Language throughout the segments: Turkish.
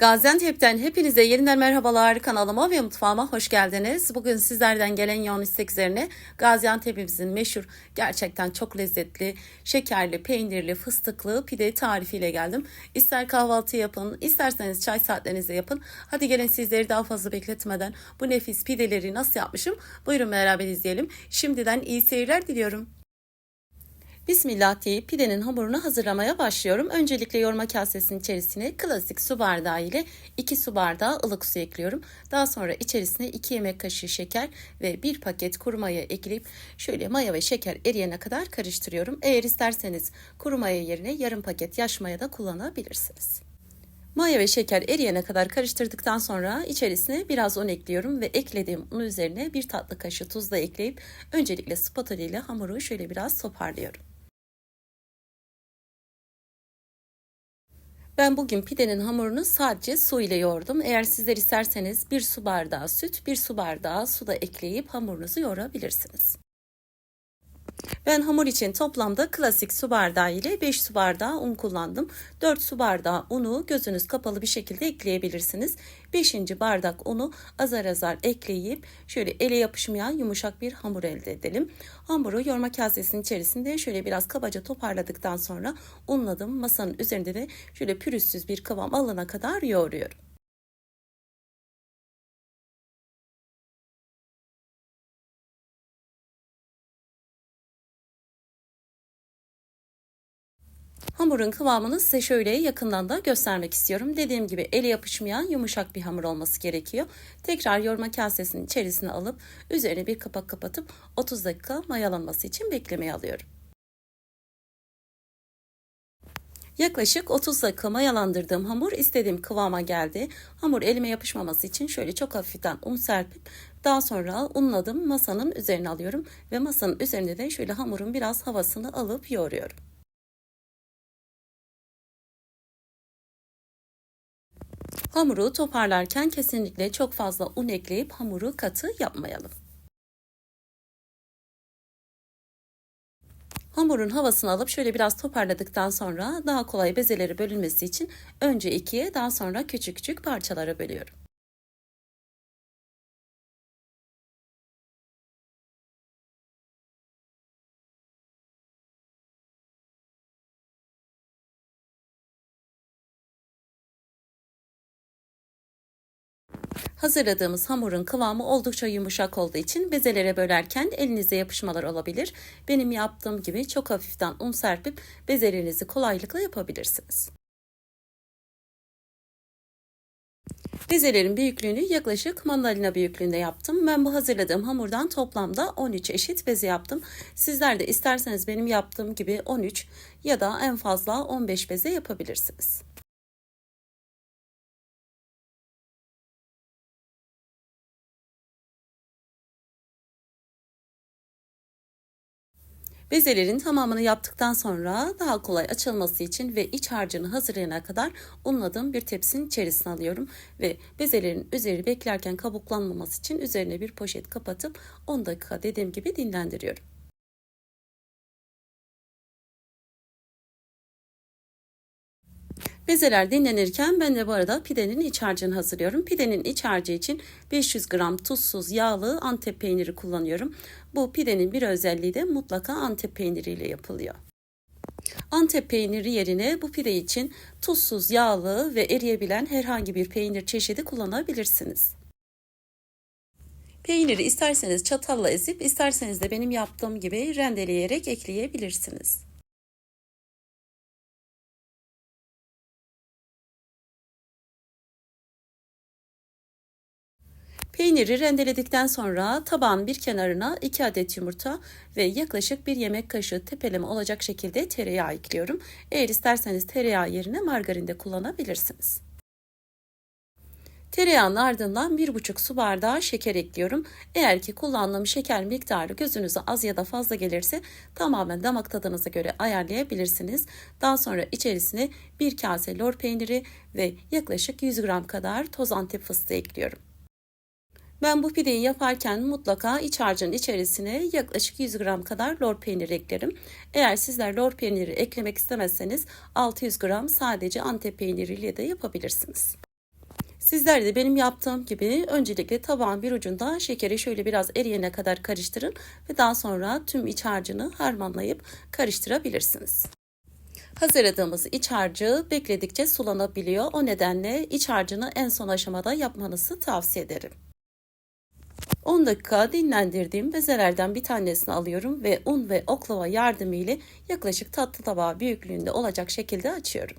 Gaziantep'ten hepinize yeniden merhabalar kanalıma ve mutfağıma hoş geldiniz. Bugün sizlerden gelen yoğun istek üzerine Gaziantep'imizin meşhur gerçekten çok lezzetli, şekerli, peynirli, fıstıklı pide tarifiyle geldim. İster kahvaltı yapın, isterseniz çay saatlerinizi yapın. Hadi gelin sizleri daha fazla bekletmeden bu nefis pideleri nasıl yapmışım buyurun beraber izleyelim. Şimdiden iyi seyirler diliyorum. Bismillah deyip pidenin hamurunu hazırlamaya başlıyorum. Öncelikle yoğurma kasesinin içerisine klasik su bardağı ile 2 su bardağı ılık su ekliyorum. Daha sonra içerisine 2 yemek kaşığı şeker ve 1 paket kuru maya ekleyip şöyle maya ve şeker eriyene kadar karıştırıyorum. Eğer isterseniz kuru maya yerine yarım paket yaş maya da kullanabilirsiniz. Maya ve şeker eriyene kadar karıştırdıktan sonra içerisine biraz un ekliyorum ve eklediğim un üzerine bir tatlı kaşığı tuz da ekleyip öncelikle spatula ile hamuru şöyle biraz toparlıyorum. Ben bugün pidenin hamurunu sadece su ile yoğurdum. Eğer sizler isterseniz bir su bardağı süt, bir su bardağı su da ekleyip hamurunuzu yoğurabilirsiniz. Ben hamur için toplamda klasik su bardağı ile 5 su bardağı un kullandım. 4 su bardağı unu gözünüz kapalı bir şekilde ekleyebilirsiniz. 5. bardak unu azar azar ekleyip şöyle ele yapışmayan yumuşak bir hamur elde edelim. Hamuru yoğurma kasesinin içerisinde şöyle biraz kabaca toparladıktan sonra unladım. Masanın üzerinde de şöyle pürüzsüz bir kıvam alana kadar yoğuruyorum. Hamurun kıvamını size şöyle yakından da göstermek istiyorum. Dediğim gibi ele yapışmayan yumuşak bir hamur olması gerekiyor. Tekrar yoğurma kasesinin içerisine alıp üzerine bir kapak kapatıp 30 dakika mayalanması için beklemeye alıyorum. Yaklaşık 30 dakika mayalandırdığım hamur istediğim kıvama geldi. Hamur elime yapışmaması için şöyle çok hafiften un serpip daha sonra unladım masanın üzerine alıyorum ve masanın üzerinde de şöyle hamurun biraz havasını alıp yoğuruyorum. Hamuru toparlarken kesinlikle çok fazla un ekleyip hamuru katı yapmayalım. Hamurun havasını alıp şöyle biraz toparladıktan sonra daha kolay bezeleri bölünmesi için önce ikiye daha sonra küçük küçük parçalara bölüyorum. Hazırladığımız hamurun kıvamı oldukça yumuşak olduğu için bezelere bölerken elinize yapışmalar olabilir. Benim yaptığım gibi çok hafiften un serpip bezelerinizi kolaylıkla yapabilirsiniz. Bezelerin büyüklüğünü yaklaşık mandalina büyüklüğünde yaptım. Ben bu hazırladığım hamurdan toplamda 13 eşit beze yaptım. Sizler de isterseniz benim yaptığım gibi 13 ya da en fazla 15 beze yapabilirsiniz. Bezelerin tamamını yaptıktan sonra daha kolay açılması için ve iç harcını hazırlayana kadar unladığım bir tepsinin içerisine alıyorum ve bezelerin üzeri beklerken kabuklanmaması için üzerine bir poşet kapatıp 10 dakika dediğim gibi dinlendiriyorum. Bezeler dinlenirken ben de bu arada pidenin iç harcını hazırlıyorum. Pidenin iç harcı için 500 gram tuzsuz yağlı antep peyniri kullanıyorum. Bu pidenin bir özelliği de mutlaka antep peyniriyle yapılıyor. Antep peyniri yerine bu pide için tuzsuz, yağlı ve eriyebilen herhangi bir peynir çeşidi kullanabilirsiniz. Peyniri isterseniz çatalla ezip isterseniz de benim yaptığım gibi rendeleyerek ekleyebilirsiniz. Peyniri rendeledikten sonra tabağın bir kenarına 2 adet yumurta ve yaklaşık 1 yemek kaşığı tepeleme olacak şekilde tereyağı ekliyorum. Eğer isterseniz tereyağı yerine margarin de kullanabilirsiniz. Tereyağının ardından 1,5 su bardağı şeker ekliyorum. Eğer ki kullandığım şeker miktarı gözünüze az ya da fazla gelirse tamamen damak tadınıza göre ayarlayabilirsiniz. Daha sonra içerisine 1 kase lor peyniri ve yaklaşık 100 gram kadar toz antep fıstığı ekliyorum. Ben bu pideyi yaparken mutlaka iç harcın içerisine yaklaşık 100 gram kadar lor peyniri eklerim. Eğer sizler lor peyniri eklemek istemezseniz 600 gram sadece antep peyniriyle de yapabilirsiniz. Sizler de benim yaptığım gibi öncelikle tabağın bir ucunda şekeri şöyle biraz eriyene kadar karıştırın ve daha sonra tüm iç harcını harmanlayıp karıştırabilirsiniz. Hazırladığımız iç harcı bekledikçe sulanabiliyor. O nedenle iç harcını en son aşamada yapmanızı tavsiye ederim. 10 dakika dinlendirdiğim bezelerden bir tanesini alıyorum ve un ve oklava yardımıyla yaklaşık tatlı tabağı büyüklüğünde olacak şekilde açıyorum.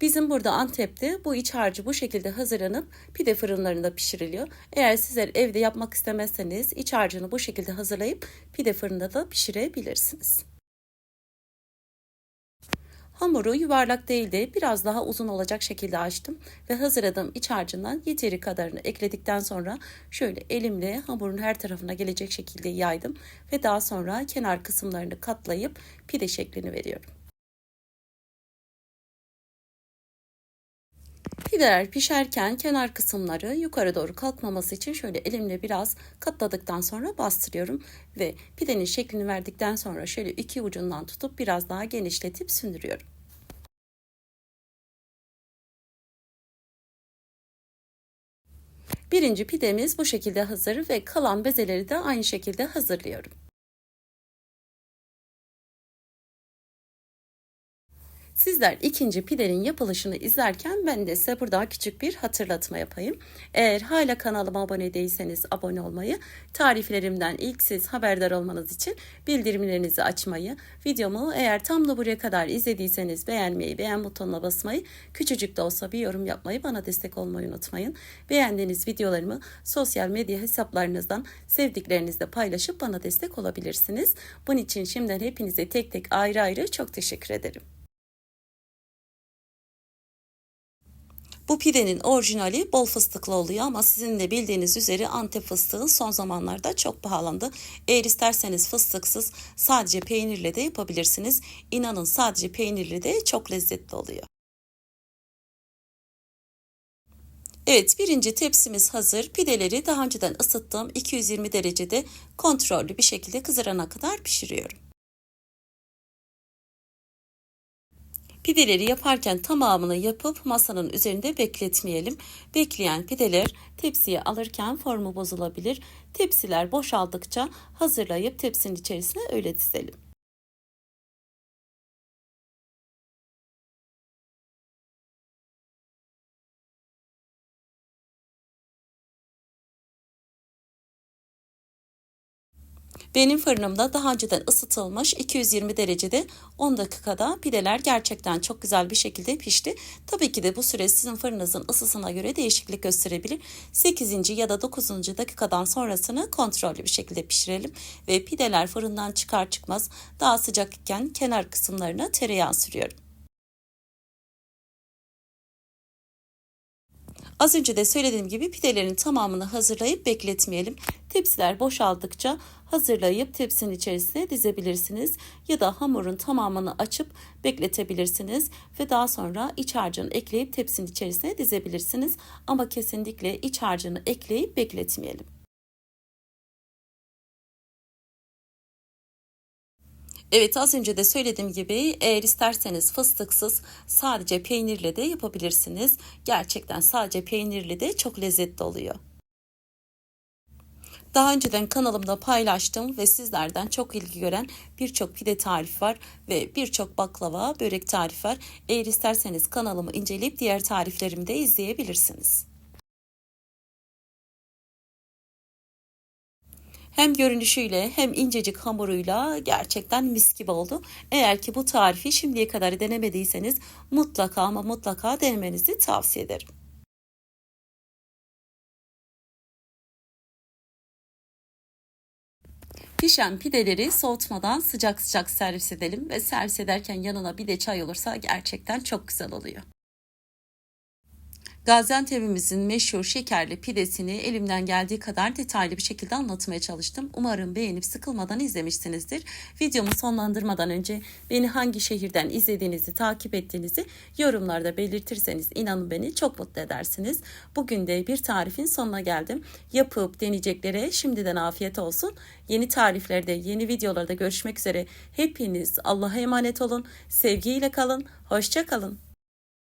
Bizim burada Antep'te bu iç harcı bu şekilde hazırlanıp pide fırınlarında pişiriliyor. Eğer sizler evde yapmak istemezseniz iç harcını bu şekilde hazırlayıp pide fırında da pişirebilirsiniz. Hamuru yuvarlak değil de biraz daha uzun olacak şekilde açtım ve hazırladığım iç harcından yeteri kadarını ekledikten sonra şöyle elimle hamurun her tarafına gelecek şekilde yaydım ve daha sonra kenar kısımlarını katlayıp pide şeklini veriyorum. Pideler pişerken kenar kısımları yukarı doğru kalkmaması için şöyle elimle biraz katladıktan sonra bastırıyorum ve pidenin şeklini verdikten sonra şöyle iki ucundan tutup biraz daha genişletip sündürüyorum. Birinci pidemiz bu şekilde hazır ve kalan bezeleri de aynı şekilde hazırlıyorum. Sizler ikinci pidenin yapılışını izlerken ben de size burada küçük bir hatırlatma yapayım. Eğer hala kanalıma abone değilseniz abone olmayı, tariflerimden ilk siz haberdar olmanız için bildirimlerinizi açmayı, videomu eğer tam da buraya kadar izlediyseniz beğenmeyi, beğen butonuna basmayı, küçücük de olsa bir yorum yapmayı, bana destek olmayı unutmayın. Beğendiğiniz videolarımı sosyal medya hesaplarınızdan sevdiklerinizle paylaşıp bana destek olabilirsiniz. Bunun için şimdiden hepinize tek tek ayrı ayrı çok teşekkür ederim. Bu pidenin orijinali bol fıstıklı oluyor ama sizin de bildiğiniz üzere Antep fıstığı son zamanlarda çok pahalandı. Eğer isterseniz fıstıksız sadece peynirle de yapabilirsiniz. İnanın sadece peynirli de çok lezzetli oluyor. Evet birinci tepsimiz hazır. Pideleri daha önceden ısıttığım 220 derecede kontrollü bir şekilde kızarana kadar pişiriyorum. Pideleri yaparken tamamını yapıp masanın üzerinde bekletmeyelim. Bekleyen pideler tepsiye alırken formu bozulabilir. Tepsiler boşaldıkça hazırlayıp tepsinin içerisine öyle dizelim. Benim fırınımda daha önceden ısıtılmış 220 derecede 10 dakikada pideler gerçekten çok güzel bir şekilde pişti. Tabii ki de bu süre sizin fırınınızın ısısına göre değişiklik gösterebilir. 8. ya da 9. dakikadan sonrasını kontrollü bir şekilde pişirelim ve pideler fırından çıkar çıkmaz daha sıcak iken kenar kısımlarına tereyağı sürüyorum. Az önce de söylediğim gibi pidelerin tamamını hazırlayıp bekletmeyelim. Tepsiler boşaldıkça hazırlayıp tepsinin içerisine dizebilirsiniz ya da hamurun tamamını açıp bekletebilirsiniz ve daha sonra iç harcını ekleyip tepsinin içerisine dizebilirsiniz ama kesinlikle iç harcını ekleyip bekletmeyelim. Evet az önce de söylediğim gibi eğer isterseniz fıstıksız sadece peynirle de yapabilirsiniz. Gerçekten sadece peynirli de çok lezzetli oluyor. Daha önceden kanalımda paylaştım ve sizlerden çok ilgi gören birçok pide tarif var ve birçok baklava, börek tarif var. Eğer isterseniz kanalımı inceleyip diğer tariflerimi de izleyebilirsiniz. Hem görünüşüyle hem incecik hamuruyla gerçekten mis gibi oldu. Eğer ki bu tarifi şimdiye kadar denemediyseniz mutlaka ama mutlaka denemenizi tavsiye ederim. Pişen pideleri soğutmadan sıcak sıcak servis edelim ve servis ederken yanına bir de çay olursa gerçekten çok güzel oluyor. Gaziantep'imizin meşhur şekerli pidesini elimden geldiği kadar detaylı bir şekilde anlatmaya çalıştım. Umarım beğenip sıkılmadan izlemişsinizdir. Videomu sonlandırmadan önce beni hangi şehirden izlediğinizi, takip ettiğinizi yorumlarda belirtirseniz inanın beni çok mutlu edersiniz. Bugün de bir tarifin sonuna geldim. Yapıp deneyeceklere şimdiden afiyet olsun. Yeni tariflerde, yeni videolarda görüşmek üzere. Hepiniz Allah'a emanet olun. Sevgiyle kalın. Hoşça kalın.